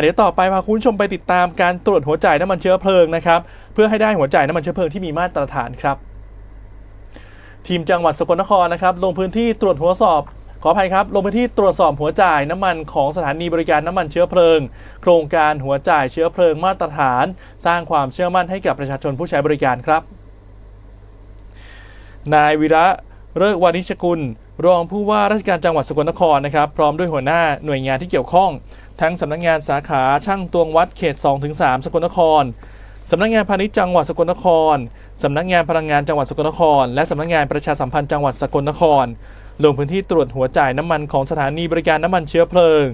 เดี๋ยวต่อไปพาคุณชมไปติดตามการตรวจหัวจ่ายน้ำมันเชื้อเพลิงนะครับเพื่อให้ได้หัวจ่ายน้ำมันเชื้อเพลิงที่มีมาตรฐานครับ ทีมจังหวัดสกลนครนะครับลงพื้นที่ตรวจหัวสอบขออภัยครับลงพื้นที่ตรวจสอบหัวจ่ายน้ำมันของสถานีบริการน้ำมันเชื้อเพลิง โครงการหัวจ่ายเชื้อเพลิงมาตรฐาน สร้างความเชื่อมั่นให้กับประชาชนผู้ใช้บริการครับ นายวิระเลิกวานิชกุล รองผู้ว่าราชการจังหวัดสกลนครนะครับ พร้อมด้วยหัวหน้าหน่วยงานที่เกี่ยวข้อง ทั้งสำนักงานสาขาช่างตวงวัดเขต 2-3 สกลนครสำนักงานพาณิชย์จังหวัดสกลนครสำนักงานพลังงานจังหวัดสกลนคร และสำนักงานประชาสัมพันธ์จังหวัดสกลนคร ลงพื้นที่ตรวจหัวจ่ายน้ำมันของสถานีบริการน้ำมันเชื้อเพลิง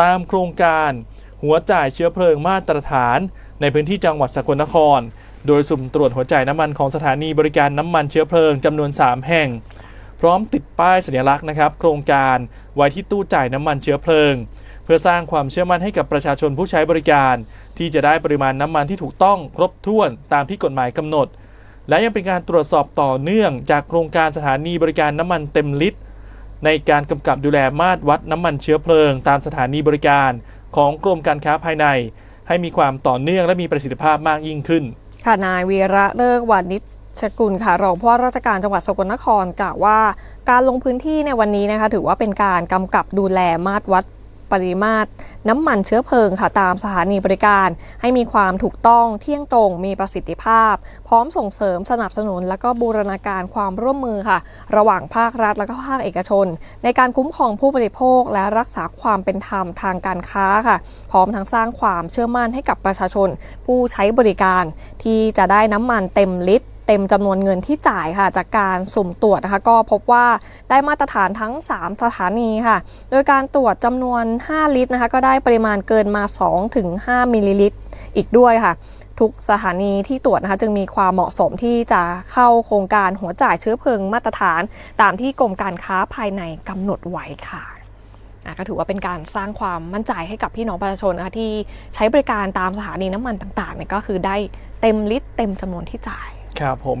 ตามโครงการหัวจ่ายเชื้อเพลิงมาตรฐาน ในพื้นที่จังหวัดสกลนคร โดยสุ่มตรวจหัวจ่ายน้ำมันของสถานีบริการน้ำมันเชื้อเพลิงจำนวน 3 แห่ง พร้อมติดป้ายสัญลักษณ์นะครับ โครงการไว้ที่ตู้จ่ายน้ำมันเชื้อเพลิง เพื่อสร้างความเชื่อมั่นให้กับประชาชนผู้ใช้บริการ ที่จะได้ปริมาณน้ำมันที่ถูกต้องครบถ้วนตามที่กฎหมายกำหนด และยังเป็นการตรวจสอบต่อเนื่องจากโครงการสถานีบริการน้ำมันเต็มลิตร ในการกำกับดูแลมาตรวัดน้ำมันเชื้อเพลิง ตามสถานีบริการ ของกรมการค้าภายใน ให้มีความต่อเนื่องและมีประสิทธิภาพมากยิ่งขึ้นค่ะนายวีระเลิกวานิชกุลค่ะรองผู้ว่าราชการจังหวัดสกลนครกล่าวว่า การลงพื้นที่ในวันนี้นะคะ ถือว่าเป็นการกำกับดูแลมาตรวัด ปริมาตร น้ำมันเชื้อเพลิงค่ะตามสถานีบริการ ให้มีความถูกต้องเที่ยงตรงมีประสิทธิภาพ พร้อมส่งเสริมสนับสนุน และก็บูรณาการความร่วมมือค่ะ ระหว่างภาครัฐและก็ภาคเอกชน ในการคุ้มครองผู้บริโภค และรักษาความเป็นธรรมทางการค้าค่ะ พร้อมทั้งสร้างความเชื่อมั่นให้กับประชาชน ผู้ใช้บริการที่จะได้น้ำมันเต็มลิตร เต็มจำนวนเงินที่จ่ายค่ะ จากการสุ่มตรวจนะคะ ก็พบว่าได้มาตรฐานทั้ง 3 สถานีค่ะ โดยการตรวจจำนวน 5 ลิตรนะคะ ก็ได้ปริมาณเกินมา 2-5 มิลลิลิตรอีกด้วยค่ะทุกสถานีที่ตรวจนะคะจึงมีความเหมาะสมที่จะเข้าโครงการหัวจ่ายเชื้อเพลิงมาตรฐาน ตามที่กรมการค้าภายในกำหนดไว้ค่ะอะก็ถือว่าเป็นการสร้างความมั่นใจให้กับพี่น้องประชาชนนะคะที่ใช้บริการตามสถานีน้ำมันต่างๆเนี่ยก็คือได้เต็มลิตรเต็มจำนวนที่จ่าย ครับผม